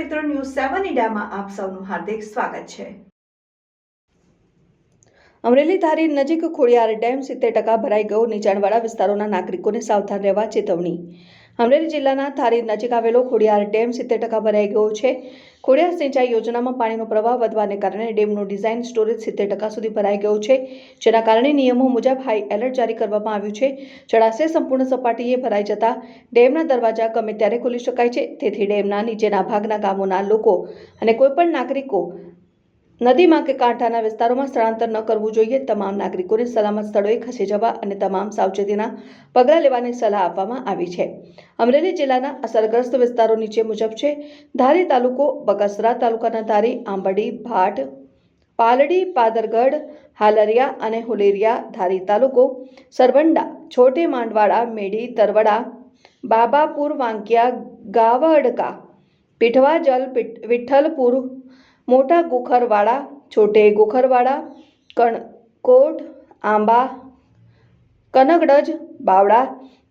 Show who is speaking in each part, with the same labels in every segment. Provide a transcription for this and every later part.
Speaker 1: સેવન ઇન્ડિયામાં આપ સૌનું હાર્દિક સ્વાગત છે.
Speaker 2: અમરેલી ધારી નજીક ખોડિયાર ડેમ સિત્તેર ટકા ભરાઈ ગયો. નીચાણવાળા વિસ્તારોના નાગરિકોને સાવધાન રહેવા ચેતવણી. અમરેલી જિલ્લાના ધારી નજીક આવેલો ખોડિયાર ડેમ સિત્તેર ટકા ભરાઈ ગયો છે. ખોડિયાર સિંચાઈ યોજનામાં પાણીનો પ્રવાહ વધવાને કારણે ડેમનું ડિઝાઇન સ્ટોરેજ સિત્તેર ટકા સુધી ભરાઈ ગયો છે, જેના કારણે નિયમો મુજબ હાઈ એલર્ટ જારી કરવામાં આવ્યું છે. જળાશય સંપૂર્ણ સપાટીએ ભરાઈ જતા ડેમના દરવાજા ગમે ત્યારે ખોલી શકાય છે, તેથી ડેમના નીચેના ભાગના ગામોના લોકો અને કોઈપણ નાગરિકો નદીમાં કે કાંઠાના વિસ્તારોમાં સ્થળાંતર ન કરવું જોઈએ, તમામ નાગરિકોને સલામત સ્થળોએ ખસી જવા અને તમામ સાવચેતીના પગલાં લેવાની સલાહ આપવામાં આવી છે. અમરેલી જિલ્લાના અસરગ્રસ્ત વિસ્તારો નીચે મુજબ છે. ધારી તાલુકો બગસરા તાલુકાના ધારી, આંબડી, ભાટ, પાલડી, પાદરગઢ, હાલરિયા અને હુલેરિયા ધારી તાલુકો, સરવંડા, છોટે માંડવાડા, મેડી, તરવડા, બાબાપુર, વાંકિયા, ગાવડકા, પીઠવા જલ, પીઠ- વિઠ્ઠલપુર મોટા ગોખરવાડા છોટે ગોખરવાડા કણકોટ આંબા, કનગડજ બાવડા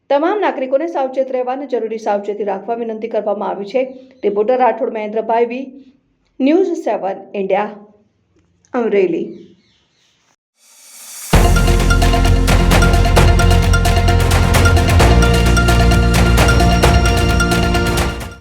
Speaker 2: તમામ નાગરિકોને સાવચેત રહેવાની જરૂરી સાવચેતી રાખવા વિનંતી કરવામાં આવી છે. Reporter Rathod Mahendrabhai V. News seven, India. Amreli.